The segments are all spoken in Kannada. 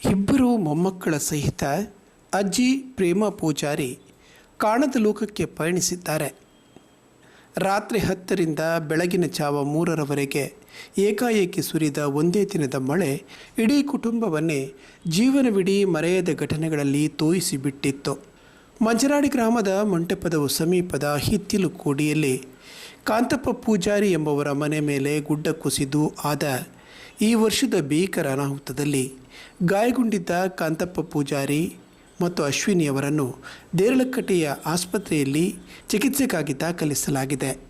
ಇಬ್ಬರು ಮೊಮ್ಮಕ್ಕಳ ಸಹಿತ ಅಜ್ಜಿ ಪ್ರೇಮ ಪೂಜಾರಿ ಕಾಣದ ಲೋಕಕ್ಕೆ ಪಯಣಿಸಿದ್ದಾರೆ. ರಾತ್ರಿ ಹತ್ತರಿಂದ ಬೆಳಗಿನ ಜಾವ ಮೂರರವರೆಗೆ ಏಕಾಏಕಿ ಸುರಿದ ಒಂದೇ ದಿನದ ಮಳೆ ಇಡೀ ಕುಟುಂಬವನ್ನೇ ಜೀವನವಿಡೀ ಮರೆಯದ ಘಟನೆಗಳಲ್ಲಿ ತೋಯಿಸಿಬಿಟ್ಟಿತ್ತು. ಮಂಜನಾಡಿ ಗ್ರಾಮದ ಮಂಟಪದ ಸಮೀಪದ ಹಿತ್ತಿಲು ಕೋಡಿಯಲ್ಲಿ ಕಾಂತಪ್ಪ ಪೂಜಾರಿ ಎಂಬವರ ಮನೆ ಮೇಲೆ ಗುಡ್ಡ ಕುಸಿದು ಆದ ಈ ವರ್ಷದ ಭೀಕರ ಅನಾಹುತದಲ್ಲಿ ಗಾಯಗೊಂಡಿದ್ದ ಕಾಂತಪ್ಪ ಪೂಜಾರಿ ಮತ್ತು ಅಶ್ವಿನಿಯವರನ್ನು ದೇರಳಕಟ್ಟೆಯ ಆಸ್ಪತ್ರೆಯಲ್ಲಿ ಚಿಕಿತ್ಸೆಗಾಗಿ ದಾಖಲಿಸಲಾಗಿದೆ.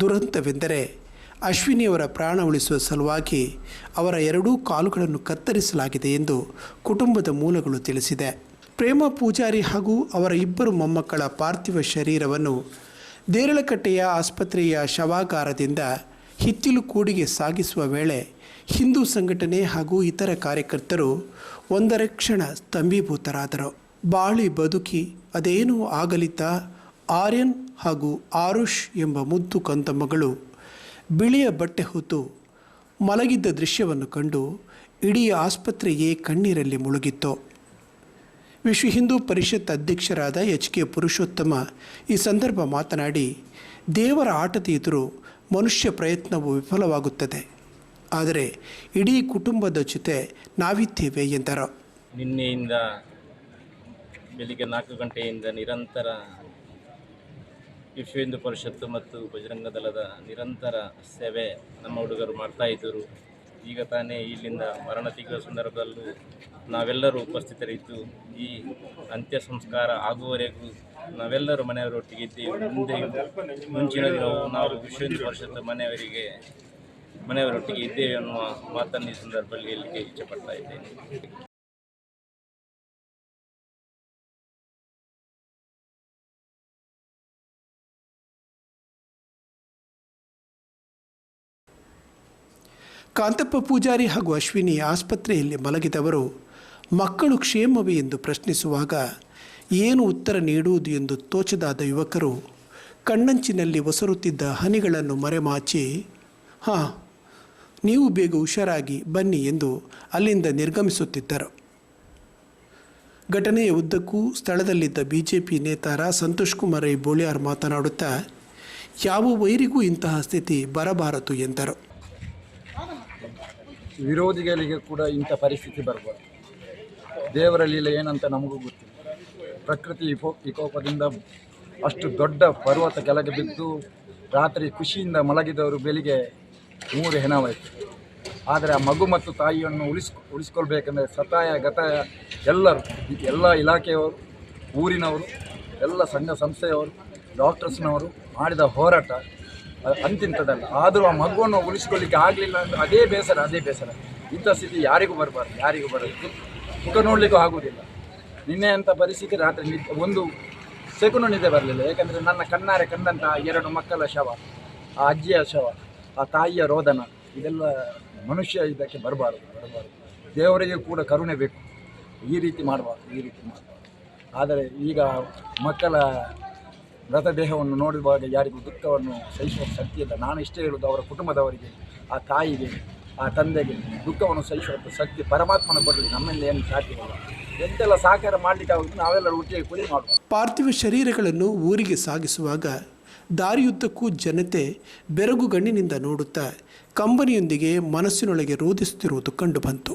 ದುರಂತವೆಂದರೆ ಅಶ್ವಿನಿಯವರ ಪ್ರಾಣ ಉಳಿಸುವ ಸಲುವಾಗಿ ಅವರ ಎರಡೂ ಕಾಲುಗಳನ್ನು ಕತ್ತರಿಸಲಾಗಿದೆ ಎಂದು ಕುಟುಂಬದ ಮೂಲಗಳು ತಿಳಿಸಿದೆ. ಪ್ರೇಮ ಪೂಜಾರಿ ಹಾಗೂ ಅವರ ಇಬ್ಬರು ಮೊಮ್ಮಕ್ಕಳ ಪಾರ್ಥಿವ ಶರೀರವನ್ನು ದೇರಳಕಟ್ಟೆಯ ಆಸ್ಪತ್ರೆಯ ಶವಾಗಾರದಿಂದ ಹಿತ್ತಿಲು ಕೂಡಿಗೆ ಸಾಗಿಸುವ ವೇಳೆ ಹಿಂದೂ ಸಂಘಟನೆ ಹಾಗೂ ಇತರ ಕಾರ್ಯಕರ್ತರು ಒಂದರ ಕ್ಷಣ ಸ್ತಂಭೀಭೂತರಾದರು. ಬಾಳಿ ಬದುಕಿ ಅದೇನೂ ಆಗಲಿದ್ದ ಆರ್ಯನ್ ಹಾಗೂ ಆರುಷ್ ಎಂಬ ಮುದ್ದು ಕಂದಮ್ಮಗಳು ಬಿಳಿಯ ಬಟ್ಟೆ ಹೊತ್ತು ಮಲಗಿದ್ದ ದೃಶ್ಯವನ್ನು ಕಂಡು ಇಡೀ ಆಸ್ಪತ್ರೆಯೇ ಕಣ್ಣೀರಲ್ಲಿ ಮುಳುಗಿತ್ತು. ವಿಶ್ವ ಹಿಂದೂ ಪರಿಷತ್ ಅಧ್ಯಕ್ಷರಾದ ಎಚ್ ಕೆ ಪುರುಷೋತ್ತಮ ಈ ಸಂದರ್ಭ ಮಾತನಾಡಿ, ದೇವರ ಆಟದ ಎದುರು ಮನುಷ್ಯ ಪ್ರಯತ್ನವು ವಿಫಲವಾಗುತ್ತದೆ. ಆದರೆ ಇಡೀ ಕುಟುಂಬದ ಜೊತೆ ನಾವಿದ್ದೇವೆ ಎಂದರು. ನಿನ್ನೆಯಿಂದ ಬೆಳಿಗ್ಗೆ ನಾಲ್ಕು ಗಂಟೆಯಿಂದ ನಿರಂತರ ವಿಶ್ವ ಹಿಂದೂ ಪರಿಷತ್ತು ಮತ್ತು ಬಜರಂಗ ದಳದ ನಿರಂತರ ಸೇವೆ ನಮ್ಮ ಹುಡುಗರು ಮಾಡ್ತಾಯಿದ್ದರು ಈಗ ತಾನೇ ಇಲ್ಲಿಂದ ಮರಣ ತೆಗೆಯುವ ಸಂದರ್ಭದಲ್ಲೂ ನಾವೆಲ್ಲರೂ ಉಪಸ್ಥಿತರಿದ್ದು, ಈ ಅಂತ್ಯ ಸಂಸ್ಕಾರ ಆಗುವವರೆಗೂ ನಾವೆಲ್ಲರೂ ಮನೆಯವರೊಟ್ಟಿಗೆ ಇದ್ದೇವೆ. ಮುಂದೆ ಮುಂಚಿನ ದಿನವೂ ನಾವು ವಿಶ್ವ ಹಿಂದೂ ಪರಿಷತ್ತು ಮನೆಯವರಿಗೆ ಮನೆಯವರೊಟ್ಟಿಗೆ ಇದ್ದೇವೆ ಅನ್ನುವ ಮಾತನ್ನು ಈ ಸಂದರ್ಭದಲ್ಲಿ ಹೇಳಲಿಕ್ಕೆ ಇಚ್ಛೆಪಡ್ತಾ ಇದ್ದೇನೆ. ಕಾಂತಪ್ಪ ಪೂಜಾರಿ ಹಾಗೂ ಅಶ್ವಿನಿ ಆಸ್ಪತ್ರೆಯಲ್ಲಿ ಮಲಗಿದವರು, ಮಕ್ಕಳು ಕ್ಷೇಮವೇ ಎಂದು ಪ್ರಶ್ನಿಸುವಾಗ ಏನು ಉತ್ತರ ನೀಡುವುದು ಎಂದು ತೋಚದಾದ ಯುವಕರು ಕಣ್ಣಂಚಿನಲ್ಲಿ ಒಸರುತ್ತಿದ್ದ ಹನಿಗಳನ್ನು ಮರೆಮಾಚಿ, ಹಾಂ ನೀವು ಬೇಗ ಹುಷಾರಾಗಿ ಬನ್ನಿ ಎಂದು ಅಲ್ಲಿಂದ ನಿರ್ಗಮಿಸುತ್ತಿದ್ದರು. ಘಟನೆಯ ಉದ್ದಕ್ಕೂ ಸ್ಥಳದಲ್ಲಿದ್ದ ಬಿ ಜೆ ಪಿ ನೇತಾರ ಸಂತೋಷ್ ಕುಮಾರ್ ಬೋಳಿಯಾರ್ ಮಾತನಾಡುತ್ತಾ, ಯಾವ ವೈರಿಗೂ ಇಂತಹ ಸ್ಥಿತಿ ಬರಬಾರದು ಎಂದರು. ವಿರೋಧಿಗಳಿಗೆ ಕೂಡ ಇಂಥ ಪರಿಸ್ಥಿತಿ ಬರಬಾರ್ದು. ದೇವರ ಲೀಲೆ ಏನಂತ ನಮಗೂ ಗೊತ್ತಿಲ್ಲ. ಪ್ರಕೃತಿ ವಿಕೋ ವಿಕೋಪದಿಂದ ಅಷ್ಟು ದೊಡ್ಡ ಪರ್ವತ ಕೆಳಗೆ ಬಿದ್ದು ರಾತ್ರಿ ಖುಷಿಯಿಂದ ಮಲಗಿದವರು ಬೆಳಿಗ್ಗೆ ಮೂರು ಹೆಣವಾಯಿತು ಆದರೆ ಆ ಮಗು ಮತ್ತು ತಾಯಿಯನ್ನು ಉಳಿಸ್ ಉಳಿಸ್ಕೊಳ್ಬೇಕಂದ್ರೆ ಸತಾಯ, ಗತಾಯ ಎಲ್ಲರೂ, ಎಲ್ಲ ಇಲಾಖೆಯವರು, ಊರಿನವರು, ಎಲ್ಲ ಸಂಘ ಸಂಸ್ಥೆಯವರು, ಡಾಕ್ಟರ್ಸ್ನವರು ಮಾಡಿದ ಹೋರಾಟ ಅಂತಿಂತದಲ್ಲ ಆದರೂ ಆ ಮಗುವನ್ನು ಉಳಿಸ್ಕೊಳ್ಳಿಕ್ಕೆ ಆಗಲಿಲ್ಲ ಅಂದರೆ ಅದೇ ಬೇಸರ ಅದೇ ಬೇಸರ. ಇಂಥ ಸ್ಥಿತಿ ಯಾರಿಗೂ ಬರಬಾರ್ದು, ಯಾರಿಗೂ ಬರಬೇಕು ಮುಖ ನೋಡಲಿಕ್ಕೂ ಆಗುವುದಿಲ್ಲ. ನಿನ್ನೆ ಅಂತ ಪರಿಸ್ಥಿತಿ ರಾತ್ರಿ ನಿದ್ದೆ, ಒಂದು ಸೆಕೆಂಡು ನಿದ್ದೆ ಬರಲಿಲ್ಲ. ಏಕೆಂದರೆ ನನ್ನ ಕಣ್ಣಾರೆ ಕಂಡಂತಹ ಎರಡು ಮಕ್ಕಳ ಶವ, ಆ ಅಜ್ಜಿಯ ಶವ. ಆ ತಾಯಿಯ ರೋದನ, ಇದೆಲ್ಲ ಮನುಷ್ಯ ಇದಕ್ಕೆ ಬರಬಾರ್ದು ಬರಬಾರ್ದು. ದೇವರಿಗೆ ಕೂಡ ಕರುಣೆ ಬೇಕು. ಈ ರೀತಿ ಮಾಡಬಾರ್ದು, ಈ ರೀತಿ ಮಾಡಬಾರ್ದು. ಆದರೆ ಈಗ ಮಕ್ಕಳ ಮೃತದೇಹವನ್ನು ನೋಡಿದಾಗ ಯಾರಿಗೂ ದುಃಖವನ್ನು ಸಹಿಸುವ ಶಕ್ತಿ ಇಲ್ಲ. ನಾನು ಇಷ್ಟೇ ಹೇಳುವುದು, ಅವರ ಕುಟುಂಬದವರಿಗೆ, ಆ ತಾಯಿಗೆ, ಆ ತಂದೆಗೆ ದುಃಖವನ್ನು ಸಹಿಸುವಂಥ ಶಕ್ತಿ ಪರಮಾತ್ಮನ ಕೊಡಲಿ. ನಮ್ಮಿಂದ ಏನು ಸಾಧ್ಯವಿಲ್ಲ ಎಂತೆಲ್ಲ ಸಹಕಾರ ಮಾಡಲಿಕ್ಕೆ ನಾವೆಲ್ಲರೂ ಒಟ್ಟಿಗೆ ಕೂಡಿ ಮಾಡುವ ಪಾರ್ಥಿವ ಶರೀರಗಳನ್ನು ಊರಿಗೆ ಸಾಗಿಸುವಾಗ ದಾರಿಯುದ್ದಕ್ಕೂ ಜನತೆ ಬೆರಗು ಗಣ್ಣಿನಿಂದ ನೋಡುತ್ತಾ ಕಂಬನಿಯೊಂದಿಗೆ ಮನಸ್ಸಿನೊಳಗೆ ರೋಧಿಸುತ್ತಿರುವುದು ಕಂಡುಬಂತು.